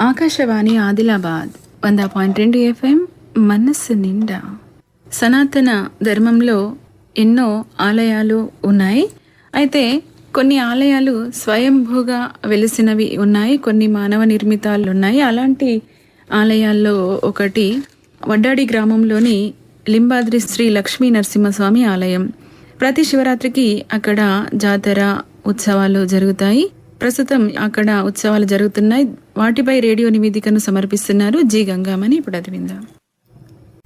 ఆకాశవాణి ఆదిలాబాద్ వంద పాయింట్ రెండు ఎఫ్ఎం మనస్సు నిండా. సనాతన ధర్మంలో ఎన్నో ఆలయాలు ఉన్నాయి. అయితే కొన్ని ఆలయాలు స్వయంభూగా వెలిసినవి ఉన్నాయి. కొన్ని మానవ నిర్మితాలు ఉన్నాయి అలాంటి ఆలయాల్లో ఒకటి వడ్డాడి గ్రామంలోని లింబాద్రి శ్రీ లక్ష్మీ నరసింహస్వామి ఆలయం. ప్రతి శివరాత్రికి అక్కడ జాతర ఉత్సవాలు జరుగుతాయి. ప్రస్తుతం అక్కడ ఉత్సవాలు జరుగుతున్నాయి. వాటిపై రేడియో నివేదికను సమర్పిస్తున్నారు జి గంగామని ఇప్పుడు అది విందాం.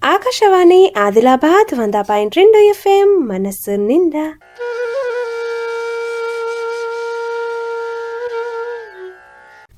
ఆకాశవాణి ఆదిలాబాద్ వంద పాయింట్ రెండు ఎఫ్ఎం మనస్సు నిండా.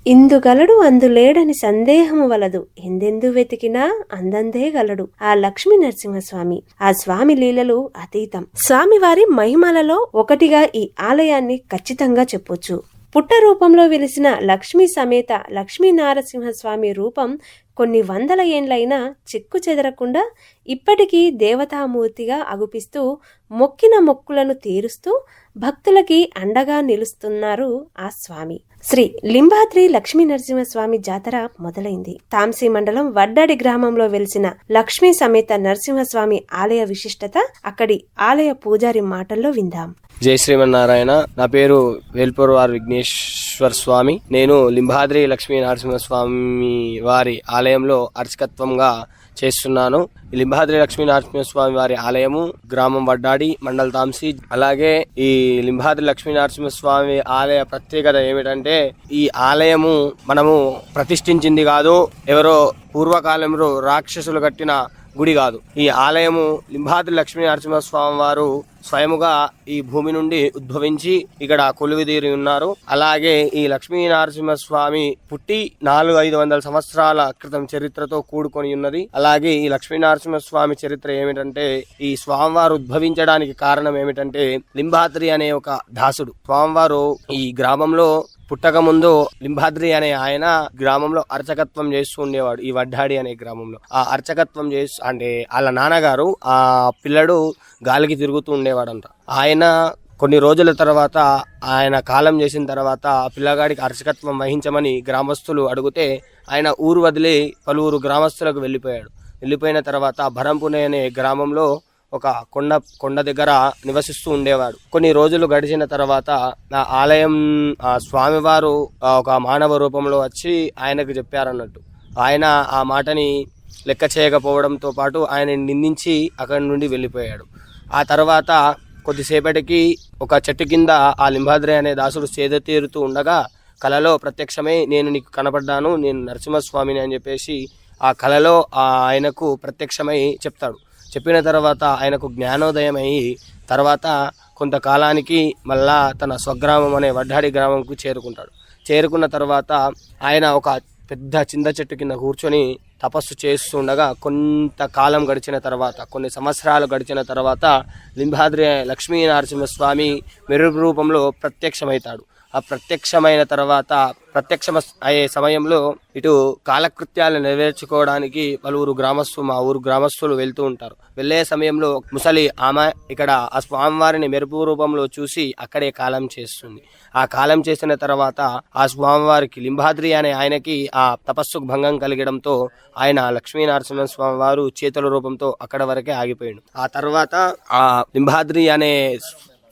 ఇందుగలడు అందులేడని సందేహము వలదు. ఎందెందు వెతికినా అందందే గలడు. ఆ లక్ష్మీ నరసింహస్వామి. ఆ స్వామి లీలలు అతీతం. స్వామివారి మహిమలలో ఒకటిగా ఈ ఆలయాన్ని ఖచ్చితంగా చెప్పొచ్చు. పుట్ట రూపంలో వెలిసిన లక్ష్మీ సమేత లక్ష్మీ నారసింహస్వామి రూపం కొన్ని వందల ఏండ్లైనా చెక్కు చెదరకుండా ఇప్పటికీ దేవతామూర్తిగా అగుపిస్తూ మొక్కిన మొక్కులను తీరుస్తూ భక్తులకి అండగా నిలుస్తున్నారు ఆ స్వామి. శ్రీ లింబాద్రి లక్ష్మీ నరసింహస్వామి జాతర మొదలైంది. తాంసీ మండలం వడ్డాడి గ్రామంలో వెలిసిన లక్ష్మీ సమేత నరసింహస్వామి ఆలయ విశిష్టత అక్కడి ఆలయ పూజారి మాటల్లో విందాం. జై శ్రీమన్నారాయణ. నా పేరు వేల్పూర్ వారి విఘ్నేశ్వర్ స్వామి. నేను లింబాద్రి లక్ష్మీ నరసింహస్వామి వారి ఆలయంలో అర్చకత్వంగా చేస్తున్నాను. ఈ లింబాద్రి లక్ష్మీ నరసింహస్వామి వారి ఆలయము గ్రామం వడ్డాడి మండల్ తాంసి. అలాగే ఈ లింబాద్రి లక్ష్మీ నరసింహస్వామి ఆలయ ప్రత్యేకత ఏమిటంటే ఈ ఆలయము మనము ప్రతిష్ఠించింది కాదు ఎవరో పూర్వకాలంలో రాక్షసులు కట్టిన గుడి కాదు. ఈ ఆలయము లింబాద్రి లక్ష్మీ నరసింహస్వామి వారు స్వయముగా ఈ భూమి నుండి ఉద్భవించి ఇక్కడ కొలువిదీరి ఉన్నారు. అలాగే ఈ లక్ష్మీ నరసింహస్వామి పుట్టి నాలుగు ఐదు వందల సంవత్సరాల క్రితం చరిత్రతో కూడుకొని ఉన్నది. అలాగే ఈ లక్ష్మీ నరసింహస్వామి చరిత్ర ఏమిటంటే ఈ స్వామివారు ఉద్భవించడానికి కారణం ఏమిటంటే లింబాద్రి అనే ఒక దాసుడు. స్వామివారు ఈ గ్రామంలో పుట్టక ముందు లింబాద్రి అనే ఆయన గ్రామంలో అర్చకత్వం చేస్తూ ఉండేవాడు. ఈ వడ్డాడి అనే గ్రామంలో. ఆ అర్చకత్వం చేస్తూ అంటే వాళ్ళ నాన్నగారు ఆ పిల్లడు గాలికి తిరుగుతూ ఉండేవాడంట ఆయన కొన్ని రోజుల తర్వాత ఆయన కాలం చేసిన తర్వాత పిల్లగాడికి అర్చకత్వం వహించమని గ్రామస్తులు అడిగితే ఆయన ఊరు వదిలి పలువురు గ్రామస్తులకు వెళ్ళిపోయాడు. వెళ్ళిపోయిన తర్వాత భరంపునే అనే గ్రామంలో ఒక కొండ కొండ దగ్గర నివసిస్తూ ఉండేవాడు. కొన్ని రోజులు గడిచిన తర్వాత ఆ ఆలయం ఆ స్వామివారు ఒక మానవ రూపంలో వచ్చి ఆయనకు చెప్పారన్నట్టు. ఆయన ఆ మాటని లెక్క చేయకపోవడంతో పాటు ఆయన నిందించి అక్కడి నుండి వెళ్ళిపోయాడు. ఆ తర్వాత కొద్దిసేపటికి ఒక చెట్టు కింద ఆ లింబాద్రి అనే దాసుడు సేద తీరుతూ ఉండగా కలలో ప్రత్యక్షమై నేను నీకు కనపడ్డాను నేను నరసింహస్వామిని అని చెప్పేసి ఆ కలలో ఆయనకు ప్రత్యక్షమై చెప్తాడు. చెప్పిన తర్వాత ఆయనకు జ్ఞానోదయం అయ్యి తర్వాత కొంతకాలానికి మళ్ళా తన స్వగ్రామం అనే వడ్డాడి గ్రామంకు చేరుకుంటాడు. చేరుకున్న తర్వాత ఆయన ఒక పెద్ద చింద చెట్టు కింద కూర్చొని తపస్సు చేస్తుండగా కొంతకాలం గడిచిన తర్వాత కొన్ని సంవత్సరాలు గడిచిన తర్వాత లింబాద్రి లక్ష్మీనరసింహస్వామి మెరుగు రూపంలో ప్రత్యక్షమవుతాడు. ప్రత్యక్షమైన తర్వాత ప్రత్యక్ష అయ్యే సమయంలో ఇటు కాలకృత్యాలు నెరవేర్చుకోవడానికి పలువురు గ్రామస్తులు మా ఊరు గ్రామస్తులు వెళ్తూ ఉంటారు. వెళ్ళే సమయంలో ముసలి ఆమె ఇక్కడ ఆ స్వామివారిని మెరుపు రూపంలో చూసి అక్కడే కాలం చేస్తుంది. ఆ కాలం చేసిన తర్వాత ఆ స్వామివారికి లింబాద్రి అనే ఆయనకి ఆ తపస్సుకు భంగం కలిగడంతో ఆయన లక్ష్మీ స్వామివారు స్వామి వారు చేతుల రూపంతో అక్కడ వరకే ఆగిపోయాడు. ఆ తర్వాత ఆ లింబాద్రి అనే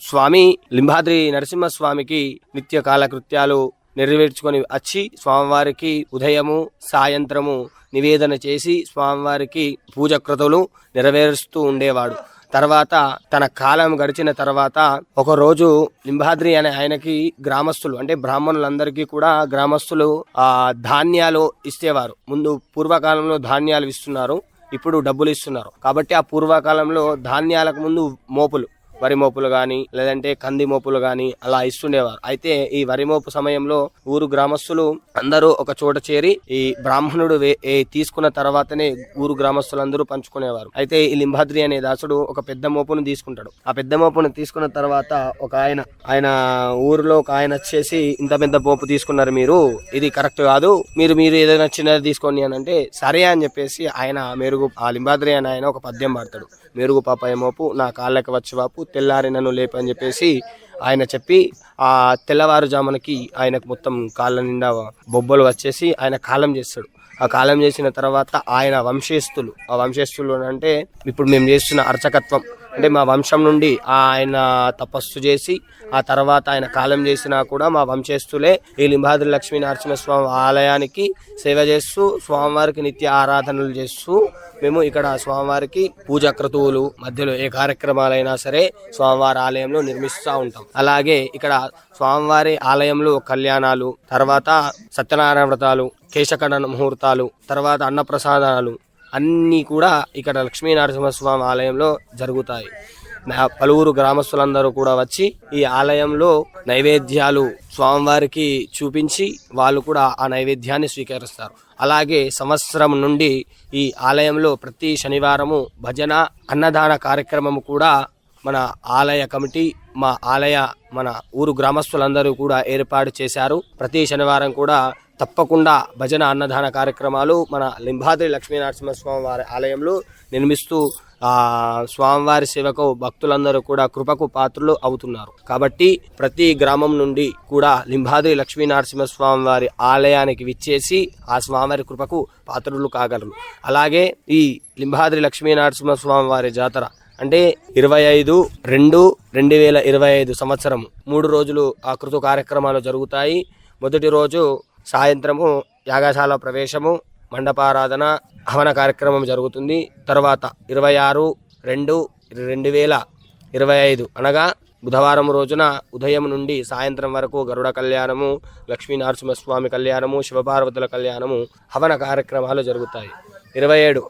స్వామి లింబాద్రి నరసింహస్వామికి నిత్య కాలకృత్యాలు నెరవేర్చుకొని వచ్చి స్వామివారికి ఉదయము సాయంత్రము నివేదన చేసి స్వామివారికి పూజకృతులు నెరవేరుస్తూ ఉండేవాడు. తర్వాత తన కాలం గడిచిన తర్వాత ఒకరోజు లింబాద్రి అనే ఆయనకి గ్రామస్తులు అంటే బ్రాహ్మణులందరికీ కూడా గ్రామస్తులు ఆ ధాన్యాలు ఇస్తేవారు ముందు పూర్వకాలంలో ధాన్యాలు ఇస్తున్నారు ఇప్పుడు డబ్బులు ఇస్తున్నారు. కాబట్టి ఆ పూర్వకాలంలో ధాన్యాలకు ముందు మోపులు. వరి మోపులు కానీ లేదంటే కంది మోపులు కానీ అలా ఇస్తుండేవారు. అయితే ఈ వరి మోపు సమయంలో ఊరు గ్రామస్తులు అందరూ ఒక చోట చేరి ఈ బ్రాహ్మణుడు తీసుకున్న తర్వాతనే ఊరు గ్రామస్తులందరూ పంచుకునేవారు. అయితే ఈ లింబాద్రి అనే దాసుడు ఒక పెద్ద మోపును తీసుకుంటాడు. ఆ పెద్ద మోపును తీసుకున్న తర్వాత ఒక ఆయన ఆయన ఊరిలో ఒక ఆయన వచ్చేసి ఇంత పెద్ద మోపు తీసుకున్నారు మీరు ఇది కరెక్ట్ కాదు మీరు మీరు ఏదైనా చిన్నది తీసుకోండి అని అంటే సరే అని చెప్పేసి ఆయన మెరుగు ఆ లింబాద్రి అని ఆయన ఒక పద్యం పాడతాడు. మెరుగు పాపాయ నా కాళ్ళకి వచ్చి వాపు తెల్లారి నన్ను లేపని చెప్పేసి ఆయన చెప్పి ఆ తెల్లవారుజామునకి ఆయనకు మొత్తం కాళ్ళ నిండా బొబ్బలు వచ్చేసి ఆయన కాలం చేస్తాడు. ఆ కాలం చేసిన తర్వాత ఆయన వంశస్థులు ఆ వంశస్థులు అంటే ఇప్పుడు మేము చేస్తున్న అర్చకత్వం అంటే మా వంశం నుండి ఆయన తపస్సు చేసి ఆ తర్వాత ఆయన కాలం చేసినా కూడా మా వంశస్థులే ఈ లింబాద్రి లక్ష్మీ నరసింహస్వామి ఆలయానికి సేవ చేస్తూ స్వామివారికి నిత్య ఆరాధనలు చేస్తూ మేము ఇక్కడ స్వామివారికి పూజా క్రతువులు మధ్యలో ఏ కార్యక్రమాలైనా సరే స్వామివారి ఆలయంలో నిర్మిస్తూ ఉంటాం. అలాగే ఇక్కడ స్వామివారి ఆలయంలో కళ్యాణాలు తర్వాత సత్యనారాయణ వ్రతాలు కేశఖండన ముహూర్తాలు తర్వాత అన్నప్రసాదాలు అన్నీ కూడా ఇక్కడ లక్ష్మీ నరసింహస్వామి ఆలయంలో జరుగుతాయి. పలువురు గ్రామస్తులందరూ కూడా వచ్చి ఈ ఆలయంలో నైవేద్యాలు స్వామివారికి చూపించి వాళ్ళు కూడా ఆ నైవేద్యాన్ని స్వీకరిస్తారు. అలాగే సంవత్సరం నుండి ఈ ఆలయంలో ప్రతి శనివారము భజన అన్నదాన కార్యక్రమం కూడా మన ఆలయ కమిటీ మా ఆలయ మన ఊరు గ్రామస్తులందరూ కూడా ఏర్పాటు చేశారు. ప్రతి శనివారం కూడా తప్పకుండా భజన అన్నదాన కార్యక్రమాలు మన లింబాద్రి లక్ష్మీనరసింహస్వామి వారి ఆలయంలో నిర్మిస్తూ స్వామివారి సేవకు భక్తులందరూ కూడా కృపకు పాత్రలు అవుతున్నారు. కాబట్టి ప్రతి గ్రామం నుండి కూడా లింబాద్రి లక్ష్మీనరసింహస్వామి వారి ఆలయానికి విచ్చేసి ఆ స్వామివారి కృపకు పాత్రులు కాగలరు. అలాగే ఈ లింబాద్రి లక్ష్మీనరసింహస్వామి వారి జాతర అంటే ఇరవై ఐదు రెండు రెండు వేల ఇరవై ఐదు సంవత్సరం మూడు రోజులు ఆ కార్యక్రమాలు జరుగుతాయి. మొదటి రోజు సాయంత్రము యాగశాల ప్రవేశము మండపారాధన హవన కార్యక్రమం జరుగుతుంది. తర్వాత ఇరవై ఆరు రెండు రెండు వేల ఇరవై ఐదు అనగా బుధవారం రోజున ఉదయం నుండి సాయంత్రం వరకు గరుడ కళ్యాణము లక్ష్మీ నరసింహస్వామి కళ్యాణము శివపార్వతుల కళ్యాణము హవన కార్యక్రమాలు జరుగుతాయి. ఇరవై ఏడు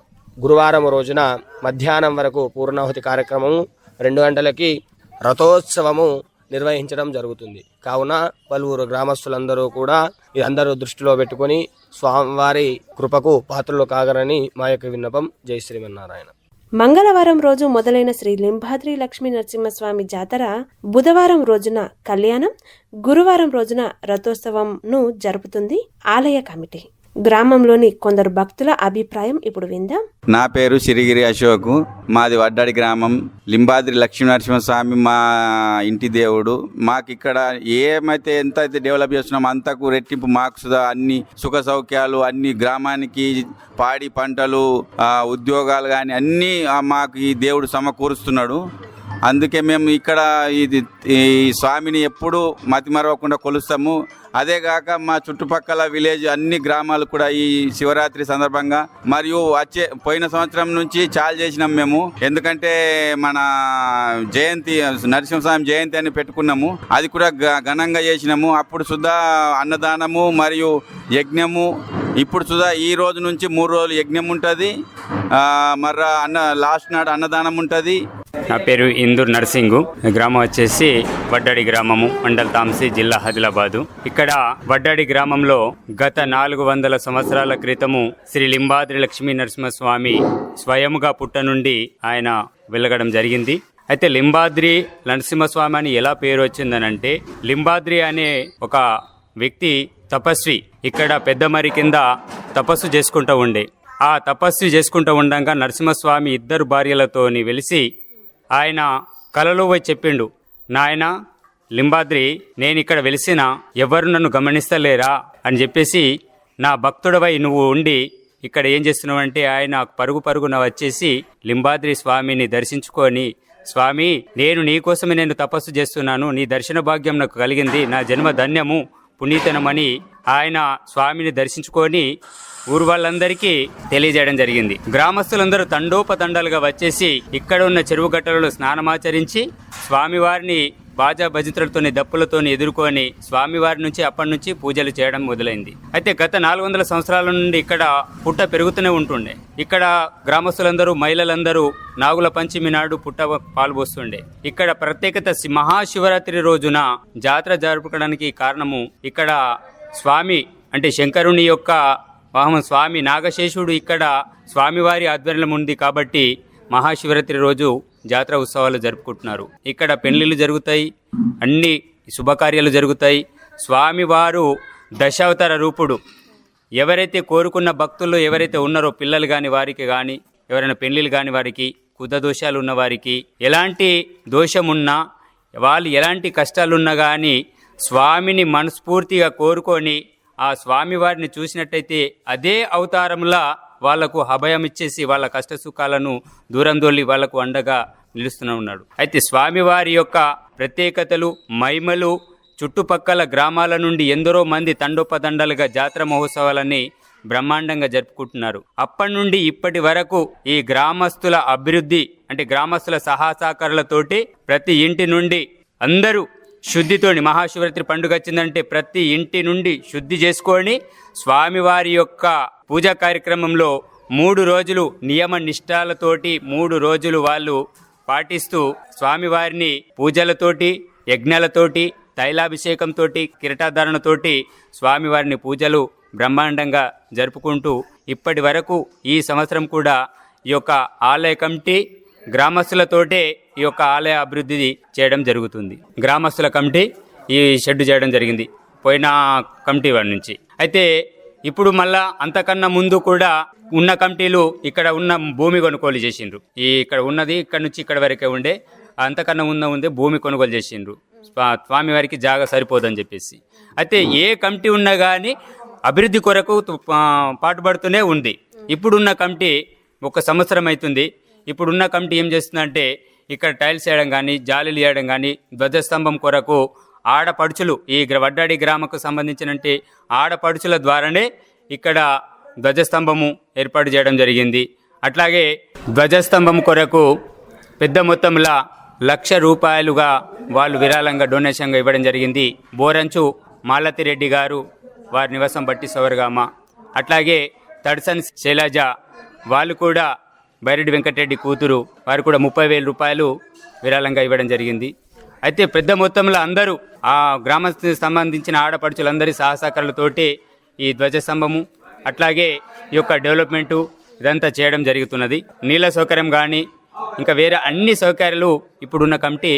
గురువారం రోజున మధ్యాహ్నం వరకు పూర్ణాహుతి కార్యక్రమము రెండు గంటలకి రథోత్సవము నిర్వహించడం జరుగుతుంది. కావున పలువురు గ్రామస్తులందరూ కూడా అందరూ దృష్టిలో పెట్టుకొని స్వామివారి కృపకు పాత్రలు కాగరని మా యొక్క విన్నపం. జై శ్రీమన్నారాయణ. మంగళవారం రోజు మొదలైన శ్రీ లింబాద్రి లక్ష్మీ నరసింహస్వామి జాతర బుధవారం రోజున కళ్యాణం గురువారం రోజున రథోత్సవంను జరుపుతుంది ఆలయ కమిటీ. గ్రామంలోని కొందరు భక్తుల అభిప్రాయం ఇప్పుడు విందాం. నా పేరు సిరిగిరి అశోక్. మాది వడ్డాడి గ్రామం. లింబాద్రి లక్ష్మీనరసింహస్వామి మా ఇంటి దేవుడు. మాకు ఇక్కడ ఏమైతే ఎంత అయితే డెవలప్ చేస్తున్నామో అంతకు రెట్టింపు మాకు సుధా అన్ని సుఖ సౌఖ్యాలు అన్ని గ్రామానికి పాడి పంటలు ఉద్యోగాలు కానీ అన్నీ మాకు ఈ దేవుడు సమకూరుస్తున్నాడు. అందుకే మేము ఇక్కడ ఇది ఈ స్వామిని ఎప్పుడు మతి మరవకుండా కొలుస్తాము. అదేగాక మా చుట్టుపక్కల విలేజ్ అన్ని గ్రామాలు కూడా ఈ శివరాత్రి సందర్భంగా మరియు వచ్చే పోయిన సంవత్సరం నుంచి చాలు చేసినాం మేము. ఎందుకంటే మన జయంతి నరసింహస్వామి జయంతి అని పెట్టుకున్నాము. అది కూడా ఘ- ఘనంగా చేసినాము. అప్పుడు సుధా అన్నదానము మరియు యజ్ఞము ఇప్పుడు సుధా ఈ రోజు నుంచి మూడు రోజులు యజ్ఞం ఉంటుంది. మర్ర అన్న లాస్ట్ నాడు అన్నదానం ఉంటుంది. నా పేరు ఇందూర్ నర్సింగు. గ్రామం వచ్చేసి వడ్డాడి గ్రామము మండల్ తాంసి జిల్లా ఆదిలాబాదు. ఇక్కడ వడ్డాడి గ్రామంలో గత నాలుగు వందల సంవత్సరాల క్రితము శ్రీ లింబాద్రి లక్ష్మీ నరసింహస్వామి స్వయముగా పుట్ట నుండి ఆయన వెలగడం జరిగింది. అయితే లింబాద్రి నరసింహస్వామి అని ఎలా పేరు వచ్చిందనంటే లింబాద్రి అనే ఒక వ్యక్తి తపస్వి ఇక్కడ పెద్దమరి కింద తపస్సు చేసుకుంటూ ఉండే. ఆ తపస్సు చేసుకుంటూ ఉండగా నరసింహస్వామి ఇద్దరు భార్యలతోని వెలిసి ఆయన కలలో పోయి చెప్పిండు నాయన లింబాద్రి నేను ఇక్కడ వెలిసిన ఎవరు నన్ను గమనిస్తలేరా? అని చెప్పేసి నా భక్తుడవై నువ్వు ఉండి ఇక్కడ ఏం చేస్తున్నావంటే ఆయన పరుగు పరుగున వచ్చేసి లింబాద్రి స్వామిని దర్శించుకొని స్వామి నేను నీకోసమే నేను తపస్సు చేస్తున్నాను. నీ దర్శన భాగ్యం నాకు కలిగింది. నా జన్మ ధన్యము. పునీతనమని ఆయన స్వామిని దర్శించుకొని ఊరు వాళ్ళందరికీ తెలియజేయడం జరిగింది. గ్రామస్తులందరూ తండోపతండాలుగా వచ్చేసి ఇక్కడ ఉన్న చెరువు గట్టలలో స్నానమాచరించి స్వామివారిని బాజా భజితులతోని దప్పులతోని ఎదుర్కొని స్వామివారి నుంచి అప్పటి నుంచి పూజలు చేయడం మొదలైంది. అయితే గత నాలుగు వందల సంవత్సరాల నుండి ఇక్కడ పుట్ట పెరుగుతూనే ఉంటుండే. ఇక్కడ గ్రామస్తులందరూ మహిళలందరూ నాగుల పంచమి నాడు పుట్ట పాల్పోస్తుండే. ఇక్కడ ప్రత్యేకత మహాశివరాత్రి రోజున జాతర జరుపుకోవడానికి కారణము ఇక్కడ స్వామి అంటే శంకరుని యొక్క వాహనం స్వామి నాగశేషుడు ఇక్కడ స్వామివారి ఆధ్వర్యం ఉంది కాబట్టి మహాశివరాత్రి రోజు జాతర ఉత్సవాలు జరుపుకుంటున్నారు. ఇక్కడ పెళ్ళిళ్ళు జరుగుతాయి అన్ని శుభకార్యాలు జరుగుతాయి. స్వామివారు దశావతార రూపుడు. ఎవరైతే కోరుకున్న భక్తులు ఎవరైతే ఉన్నారో పిల్లలు కాని వారికి కానీ ఎవరైనా పెళ్ళిళ్ళు కాని వారికి కుద దోషాలు ఉన్న వారికి ఎలాంటి దోషమున్నా వాళ్ళు ఎలాంటి కష్టాలున్నా కానీ స్వామిని మనస్ఫూర్తిగా కోరుకొని ఆ స్వామి వారిని చూసినట్టయితే అదే అవతారంలా వాళ్ళకు అభయం ఇచ్చేసి వాళ్ళ కష్ట సుఖాలను దూరం దొల్లి వాళ్ళకు అండగా నిలుస్తూనే ఉన్నాడు. అయితే స్వామివారి యొక్క ప్రత్యేకతలు మహిమలు చుట్టుపక్కల గ్రామాల నుండి ఎందరో మంది తండోపతండాలుగా జాతర మహోత్సవాలని బ్రహ్మాండంగా జరుపుకుంటున్నారు. అప్పటి నుండి ఇప్పటి వరకు ఈ గ్రామస్తుల అభివృద్ధి అంటే గ్రామస్తుల సహాసహకారాలతోటి ప్రతి ఇంటి నుండి అందరూ శుద్ధితోని మహాశివరాత్రి పండుగ వచ్చిందంటే ప్రతి ఇంటి నుండి శుద్ధి చేసుకొని స్వామివారి యొక్క పూజా కార్యక్రమంలో మూడు రోజులు నియమ నిష్టాలతోటి మూడు రోజులు వాళ్ళు పాటిస్తూ స్వామివారిని పూజలతోటి యజ్ఞాలతోటి తైలాభిషేకంతో కిరటాధారణతోటి స్వామివారిని పూజలు బ్రహ్మాండంగా జరుపుకుంటూ ఇప్పటి వరకు ఈ సంవత్సరం కూడా ఈ యొక్క ఆలయ కమిటీ గ్రామస్తులతోటే ఈ యొక్క ఆలయ అభివృద్ధి చేయడం జరుగుతుంది. గ్రామస్తుల కమిటీ ఈ షెడ్ చేయడం జరిగింది పోయిన కమిటీ వారి నుంచి. అయితే ఇప్పుడు మళ్ళా అంతకన్నా ముందు కూడా ఉన్న కమిటీలు ఇక్కడ ఉన్న భూమి కొనుగోలు చేసిండ్రు. ఈ ఇక్కడ ఉన్నది ఇక్కడ నుంచి ఇక్కడ వరకే ఉండే అంతకన్నా ఉన్న ఉందే భూమి కొనుగోలు చేసిండ్రు. స్వా- వారికి జాగా సరిపోదని చెప్పేసి. అయితే ఏ కమిటీ ఉన్నా కానీ అభివృద్ధి కొరకు పాటుపడుతూనే ఉంది. ఇప్పుడున్న కమిటీ ఒక సంవత్సరం అవుతుంది ఇప్పుడున్న కమిటీ ఏం చేస్తుందంటే ఇక్కడ టైల్స్ వేయడం కానీ జాలీలు వేయడం కానీ ధ్వజస్తంభం కొరకు ఆడపడుచులు ఈ వడ్డాడి గ్రామకు సంబంధించినటువంటి ఆడపడుచుల ద్వారానే ఇక్కడ ధ్వజస్తంభము ఏర్పాటు చేయడం జరిగింది. అట్లాగే ధ్వజస్తంభం కొరకు పెద్ద మొత్తంలో లక్ష రూపాయలుగా వాళ్ళు విరాళంగా డొనేషన్గా ఇవ్వడం జరిగింది. బోరంచు మాలతిరెడ్డి గారు వారి నివాసం బట్టి సవర్గామ. అట్లాగే తడ్సన్ శైలజ వాళ్ళు కూడా బైరెడ్డి వెంకటరెడ్డి కూతురు వారు కూడా ముప్పై వేల రూపాయలు విరాళంగా ఇవ్వడం జరిగింది. అయితే పెద్ద మొత్తంలో అందరూ ఆ గ్రామస్తులకు సంబంధించిన ఆడపడుచులందరి సహసహకారాలతోటి ఈ ధ్వజస్తంభము అట్లాగే ఈ యొక్క డెవలప్మెంటు ఇదంతా చేయడం జరుగుతున్నది. నీళ్ళ సౌకర్యం కానీ ఇంకా వేరే అన్ని సౌకర్యాలు ఇప్పుడున్న కమిటీ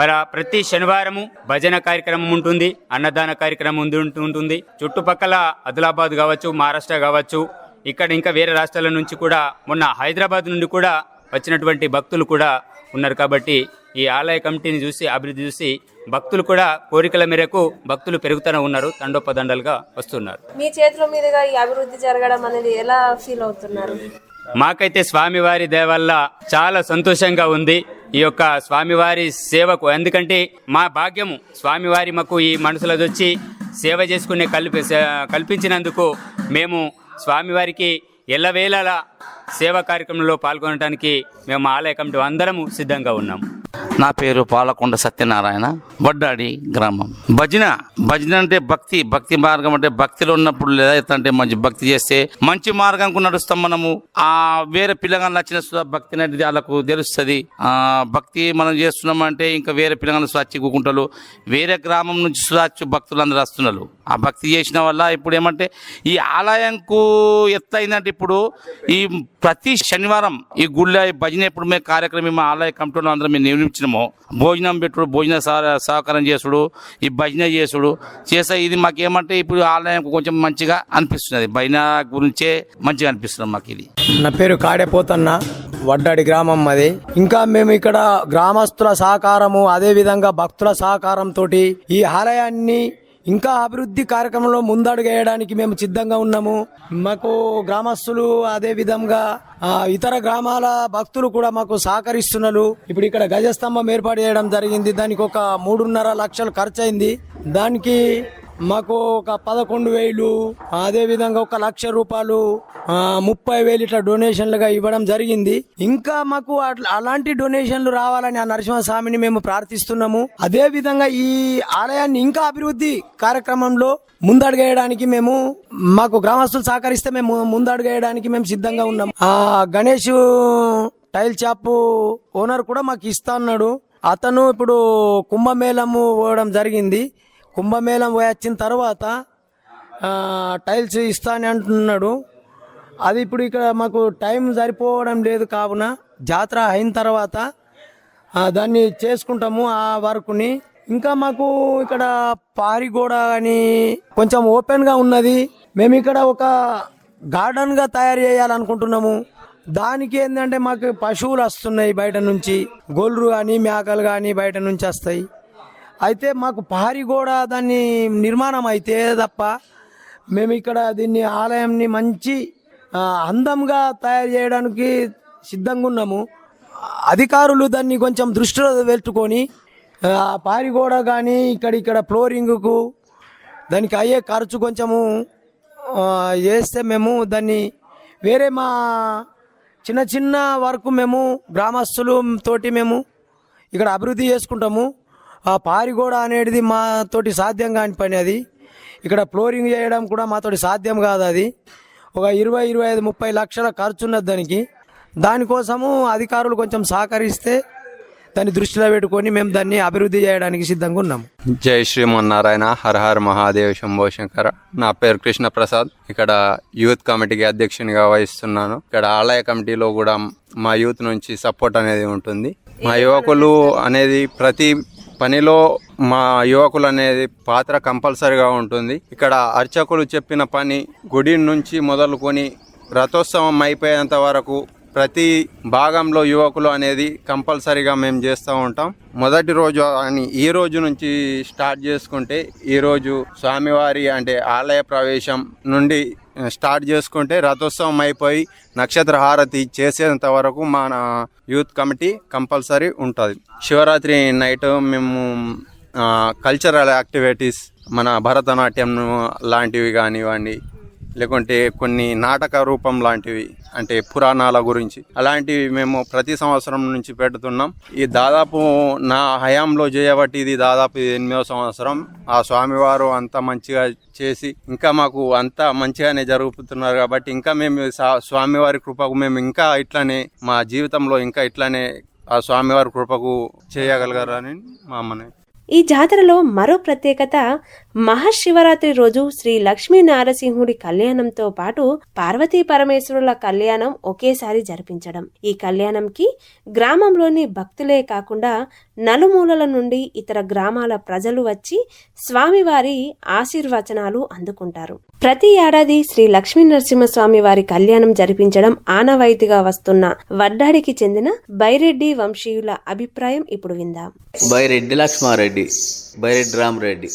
మరి ప్రతి శనివారము భజన కార్యక్రమం ఉంటుంది అన్నదాన కార్యక్రమం ఉంది ఉంటుంది చుట్టుపక్కల ఆదిలాబాద్ కావచ్చు మహారాష్ట్ర కావచ్చు ఇక్కడ ఇంకా వేరే రాష్ట్రాల నుంచి కూడా మొన్న హైదరాబాద్ నుండి కూడా వచ్చినటువంటి భక్తులు కూడా ఉన్నారు కాబట్టి ఈ ఆలయ కమిటీని చూసి అభివృద్ధి చూసి భక్తులు కూడా కోరికల మేరకు భక్తులు పెరుగుతూనే ఉన్నారు తండోపదండలుగా వస్తున్నారు. మీ చేతుల మీదుగా ఈ అభివృద్ధి జరగడం అనేది ఎలా ఫీల్ అవుతున్నారు? మాకైతే స్వామివారి వల్ల చాలా సంతోషంగా ఉంది. ఈ యొక్క స్వామివారి సేవకు ఎందుకంటే మా భాగ్యము స్వామివారి మాకు ఈ మనసులది వచ్చి సేవ చేసుకునే కల్పి కల్పించినందుకు మేము స్వామివారికి ఎల్లవేళలా సేవా కార్యక్రమంలో పాల్గొనడానికి మేము ఆలయ కమిటీ అందరము సిద్ధంగా ఉన్నాము. నా పేరు పాలకొండ సత్యనారాయణ వడ్డాడి గ్రామం. భజన భజన అంటే భక్తి భక్తి మార్గం అంటే భక్తిలో ఉన్నప్పుడు లేదా అంటే మంచి భక్తి చేస్తే మంచి మార్గంకు నడుస్తాం మనము. ఆ వేరే పిల్లగాళ్ళు వచ్చిన భక్తి అనేది వాళ్ళకు తెలుస్తుంది. ఆ భక్తి మనం చేస్తున్నామంటే ఇంకా వేరే పిల్లగాళ్ళు స్వచ్ఛ కూకుంటారు వేరే గ్రామం నుంచి స్వచ్ఛ భక్తులు అందరూ వస్తున్నారు. ఆ భక్తి చేసిన వల్ల ఇప్పుడు ఏమంటే ఈ ఆలయంకు ఎత్తైందంటే ఇప్పుడు ఈ ప్రతి శనివారం ఈ గుళ్ళ భజన ఎప్పుడు మేము కార్యక్రమం మా ఆలయ కమిటీలో అందరం మేము నిర్మించినామో భోజనం పెట్టుడు భోజన సహ- సహకారం చేసుడు ఈ భజన చేసుడు చేసే ఇది మాకేమంటే ఇప్పుడు ఆలయం కొంచెం మంచిగా అనిపిస్తున్నది. భజన గురించే మంచిగా అనిపిస్తుంది మాకు ఇది నా పేరు కాడేపోతన్న వడ్డాడి గ్రామం అది ఇంకా మేము ఇక్కడ గ్రామస్తుల సహకారము అదే విధంగా భక్తుల సహకారంతో ఈ ఆలయాన్ని ఇంకా అభివృద్ధి కార్యక్రమంలో ముందడుగేయడానికి మేము సిద్ధంగా ఉన్నాము. మాకు గ్రామస్తులు అదే విధంగా ఇతర గ్రామాల భక్తులు కూడా మాకు సహకరిస్తున్నారు. ఇప్పుడు ఇక్కడ గజస్తంభం ఏర్పాటు చేయడం జరిగింది. దానికి ఒక మూడున్నర లక్షలు ఖర్చు అయింది దానికి మాకు ఒక పదకొండు వేలు అదేవిధంగా ఒక లక్ష రూపాయలు ముప్పై వేలు ఇట్లా డొనేషన్లుగా ఇవ్వడం జరిగింది. ఇంకా మాకు అట్లా అలాంటి డొనేషన్లు రావాలని ఆ నరసింహస్వామిని మేము ప్రార్థిస్తున్నాము. అదే విధంగా ఈ ఆలయాన్ని ఇంకా అభివృద్ధి కార్యక్రమంలో ముందడుగేయడానికి మేము మాకు గ్రామస్తులు సహకరిస్తే మేము ముందడుగేయడానికి మేము సిద్ధంగా ఉన్నాము. ఆ గణేష్ టైల్ షాప్ ఓనర్ కూడా మాకు ఇస్తా అన్నాడు. అతను ఇప్పుడు కుంభమేళము పోవడం జరిగింది. కుంభమేళం పోయి వచ్చిన తర్వాత టైల్స్ ఇస్తా అని అంటున్నాడు. అది ఇప్పుడు ఇక్కడ మాకు టైం సరిపోవడం లేదు కావున జాతర అయిన తర్వాత దాన్ని చేసుకుంటాము ఆ వర్క్ని. ఇంకా మాకు ఇక్కడ పారిగోడ అని కొంచెం ఓపెన్గా ఉన్నది. మేము ఇక్కడ ఒక గార్డెన్గా తయారు చేయాలనుకుంటున్నాము. దానికి ఏంటంటే మాకు పశువులు వస్తున్నాయి బయట నుంచి. గొర్రెలు కానీ మేకలు కానీ బయట నుంచి వస్తాయి. అయితే మాకు పహారీ కూడా దాన్ని నిర్మాణం అయితే తప్ప మేము ఇక్కడ దీన్ని ఆలయంని మంచి అందంగా తయారు చేయడానికి సిద్ధంగా ఉన్నాము. అధికారులు దాన్ని కొంచెం దృష్టిలో పెట్టుకొని పారిగోడ పారి గోడ కానీ ఇక్కడ ఇక్కడ ఫ్లోరింగ్కు దానికి అయ్యే ఖర్చు కొంచెము చేస్తే మేము దాన్ని వేరే మా చిన్న చిన్న వరకు మేము గ్రామస్తులు తోటి మేము ఇక్కడ అభివృద్ధి చేసుకుంటాము. ఆ పారిగోడ అనేది మాతోటి సాధ్యం కాని పని అది. ఇక్కడ ఫ్లోరింగ్ చేయడం కూడా మాతోటి సాధ్యం కాదు అది. ఒక ఇరవై ఇరవై ఐదు ముప్పై లక్షల ఖర్చు ఉన్నది దానికి. దానికోసము అధికారులు కొంచెం సహకరిస్తే దాన్ని దృష్టిలో పెట్టుకొని మేము దాన్ని అభివృద్ధి చేయడానికి సిద్ధంగా ఉన్నాము. జై శ్రీమన్నారాయణ హర మహాదేవ్ శంభో శంకర. నా పేరు కృష్ణ ప్రసాద్ ఇక్కడ యూత్ కమిటీకి అధ్యక్షునిగా వహిస్తున్నాను. ఇక్కడ ఆలయ కమిటీలో కూడా మా యూత్ నుంచి సపోర్ట్ అనేది ఉంటుంది. మా యువకులు అనేది ప్రతి పనిలో మా యువకులు అనేది పాత్ర కంపల్సరిగా ఉంటుంది. ఇక్కడ అర్చకులు చెప్పిన పని గుడి నుంచి మొదలుకొని రథోత్సవం అయిపోయేంత వరకు ప్రతి భాగంలో యువకులు అనేది కంపల్సరీగా మేము చేస్తూ ఉంటాం. మొదటి రోజు అని ఈ రోజు నుంచి స్టార్ట్ చేసుకుంటే ఈరోజు స్వామివారి అంటే ఆలయ ప్రవేశం నుండి స్టార్ట్ చేసుకుంటే రథోత్సవం అయిపోయి నక్షత్ర హారతి చేసేంత వరకు మన యూత్ కమిటీ కంపల్సరీ ఉంటుంది. శివరాత్రి నైట్ మేము కల్చరల్ యాక్టివిటీస్ మన భరతనాట్యం లాంటివి కానివ్వండి లేకుంటే కొన్ని నాటక రూపం లాంటివి అంటే పురాణాల గురించి. అలాంటివి మేము ప్రతి సంవత్సరం నుంచి పెడుతున్నాం. ఈ దాదాపు నా హయాంలో చేయబట్టి ఇది దాదాపు ఎనిమిదో సంవత్సరం. ఆ స్వామివారు అంత మంచిగా చేసి ఇంకా మాకు అంతా మంచిగానే జరుగుతున్నారు కాబట్టి ఇంకా మేము సా- స్వామివారి కృపకు మేము ఇంకా ఇట్లానే మా జీవితంలో ఇంకా ఇట్లానే ఆ స్వామివారి కృపకు చేయగలగారని మా అమ్మని ఈ జాతరలో మరో ప్రత్యేకత మహాశివరాత్రి రోజు శ్రీ లక్ష్మీ నారసింహుడి కళ్యాణంతో పాటు పార్వతీ పరమేశ్వరుల కళ్యాణం ఒకేసారి జరిపించడం. ఈ కళ్యాణంకి గ్రామంలోని భక్తులే కాకుండా నలుమూలల నుండి ఇతర గ్రామాల ప్రజలు వచ్చి స్వామివారి ఆశీర్వచనాలు అందుకుంటారు. ప్రతి ఏడాది శ్రీ లక్ష్మీ నరసింహస్వామి వారి కళ్యాణం జరిపించడం ఆనవాయితీగా వస్తున్న వడ్డాడికి చెందిన బైరెడ్డి వంశీయుల అభిప్రాయం ఇప్పుడు విందాం. బైరెడ్డి లక్ష్మారెడ్డి బైరెడ్డి రామరెడ్డి.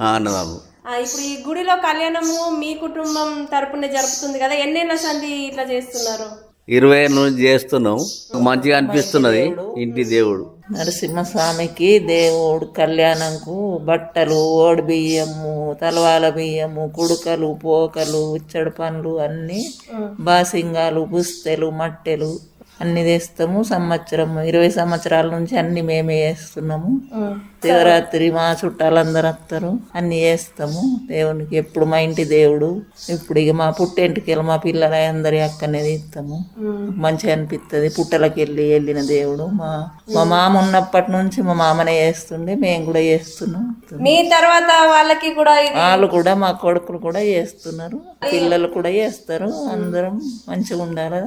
ఆ, అన్నబాబు. ఇప్పుడు ఈ గుడిలో కళ్యాణము మీ కుటుంబం తరపున జరుపుతుంది కదా ఎన్నేళ్ళ సంది ఇట్లా చేస్తున్నారు? ఇరవై నుంచి చేస్తున్నాం. మంచిగా అనిపిస్తున్నది ఇంటి దేవుడు. నరసింహస్వామికి దేవుడు కళ్యాణంకు బట్టలు ఓడి బియ్యము తలవాల బియ్యము కుడుకలు పోకలు ఉచ్చడి పండ్లు అన్ని బాసింగాలు పుస్తెలు మట్టెలు అన్ని తెస్తాము. సంవత్సరం ఇరవై సంవత్సరాల నుంచి అన్ని మేమే చేస్తున్నాము. శివరాత్రి మా చుట్టాలందరూ వస్తారు. అన్ని చేస్తాము. దేవునికి ఎప్పుడు మా ఇంటి దేవుడు ఇప్పుడు ఇక మా పుట్టేంటికి వెళ్ళి మా పిల్లల అందరి అక్కనే తీస్తాము. మంచిగా అనిపిస్తుంది పుట్టలకి వెళ్ళి వెళ్ళిన దేవుడు. మా మా మామ ఉన్నప్పటి నుంచి మా మామనే చేస్తుండే మేము కూడా చేస్తున్నాం. మీ తర్వాత వాళ్ళకి కూడా వాళ్ళు కూడా మా కొడుకులు కూడా చేస్తున్నారు. పిల్లలు కూడా చేస్తారు. అందరం మంచిగా ఉండాలి.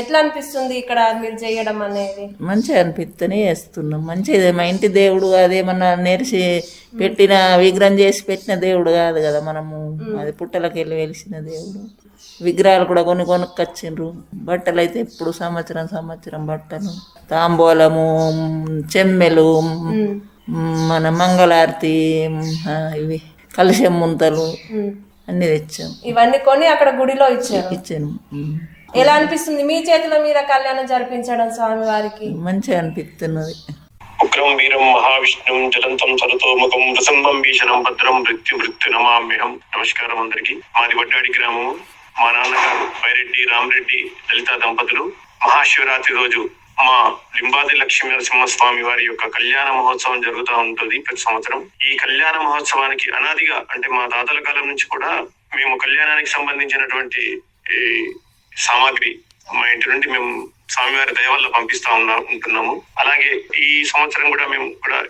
ఎట్లా అనిపిస్తుంది ఇక్కడ మీరు చేయడం అనేది? మంచిగా అనిపిస్తేనే చేస్తున్నాం. మంచిది మా ఇంటి దేవుడు అదేమన్నా నేర్చి పెట్టిన విగ్రహం చేసి పెట్టిన దేవుడు కాదు కదా మనము. అది పుట్టలకి వెళ్ళి వెలిసిన దేవుడు. విగ్రహాలు కూడా కొన్ని కొనుక్కొచ్చిండ్రు. బట్టలు అయితే ఎప్పుడు సంవత్సరం సంవత్సరం బట్టలు. తాంబూలము చెమ్మెలు మన మంగళారతి ఇవి కలశం ముంతలు అన్ని తెచ్చాం. ఇవన్నీ కొని అక్కడ గుడిలో ఇచ్చారు. ఇచ్చాను. ఎలా అనిపిస్తుంది? మీ చేతుల మీద కళ్యాణం జరిపించడం స్వామి వారికి మంచిగా అనిపిస్తున్నది. ఉగ్రం వీరం మహావిష్ణుం జలంతం సరతోముఖం నృసింహం భీషణం భద్రం మృత్యు మృత్యు నమామ్యహం. నమస్కారం అందరికి. మాది వడ్డాడి గ్రామం మా నాన్నగారు పైరెడ్డి రామరెడ్డి లలిత దంపతులు. మహాశివరాత్రి రోజు మా లింబాది లక్ష్మీ నరసింహస్వామి వారి యొక్క కళ్యాణ మహోత్సవం జరుగుతూ ఉంటుంది ప్రతి సంవత్సరం. ఈ కళ్యాణ మహోత్సవానికి అనాదిగా అంటే మా తాతల కాలం నుంచి కూడా మేము కళ్యాణానికి సంబంధించినటువంటి ఈ సామాగ్రి మా ఇంటి నుండి మేము స్వామివారి దయ వల్ల పంపిస్తా ఉన్నా ఉంటున్నాము. అలాగే ఈ సంవత్సరం కూడా మేము కూడా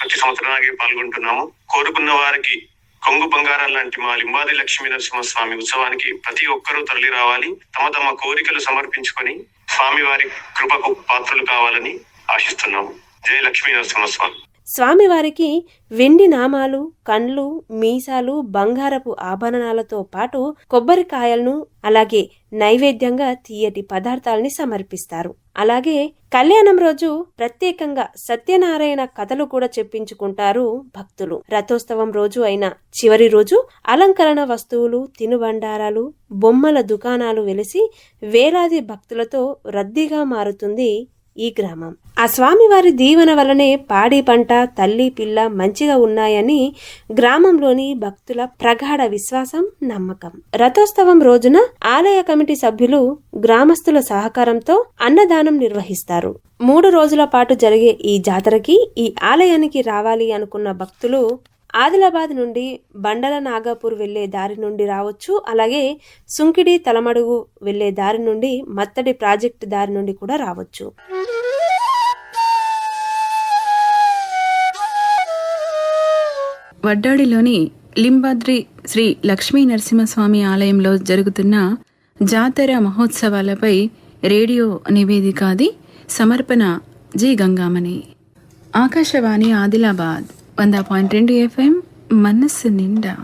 ప్రతి సంవత్సరానికి పాల్గొంటున్నాము. కోరుకున్న వారికి కొంగు బంగారం లాంటి మా లింబాది లక్ష్మీ నరసింహస్వామి ఉత్సవానికి ప్రతి ఒక్కరూ తరలి రావాలి. తమ తమ కోరికలు సమర్పించుకొని స్వామివారి కృపకు పాత్రలు కావాలని ఆశిస్తున్నాము. జయ లక్ష్మీ నరసింహస్వామి స్వామివారికి వెండి నామాలు కండ్లు మీసాలు బంగారపు ఆభరణాలతో పాటు కొబ్బరికాయలను అలాగే నైవేద్యంగా తీయటి పదార్థాలని సమర్పిస్తారు. అలాగే కళ్యాణం రోజు ప్రత్యేకంగా సత్యనారాయణ కథలు కూడా చెప్పించుకుంటారు భక్తులు. రథోత్సవం రోజు అయిన చివరి రోజు అలంకరణ వస్తువులు తినుబండారాలు బొమ్మల దుకాణాలు వెలిసి వేలాది భక్తులతో రద్దీగా మారుతుంది ఈ గ్రామం. ఆ స్వామివారి దీవెన వలనే పాడి పంట తల్లి పిల్ల మంచిగా ఉన్నాయని గ్రామంలోని భక్తుల ప్రగాఢ విశ్వాసం నమ్మకం. రథోత్సవం రోజున ఆలయ కమిటీ సభ్యులు గ్రామస్తుల సహకారంతో అన్నదానం నిర్వహిస్తారు. మూడు రోజుల పాటు జరిగే ఈ జాతరకి ఈ ఆలయానికి రావాలి అనుకున్న భక్తులు ఆదిలాబాద్ నుండి బండల నాగాపూర్ వెళ్ళే దారి నుండి రావచ్చు. అలాగే సుంకిడి తలమడుగు వెళ్ళే దారి నుండి మత్తడి ప్రాజెక్టు దారి నుండి కూడా రావచ్చు. వడ్డాడిలోని లింబాద్రి శ్రీ లక్ష్మీ నరసింహస్వామి ఆలయంలో జరుగుతున్న జాతర మహోత్సవాలపై రేడియో నివేదికాది సమర్పణ జి గంగామణి. ఆకాశవాణి ఆదిలాబాద్. వంద పాయింట్ రెండు ఎఫ్ఎం మనస్సు నిండా.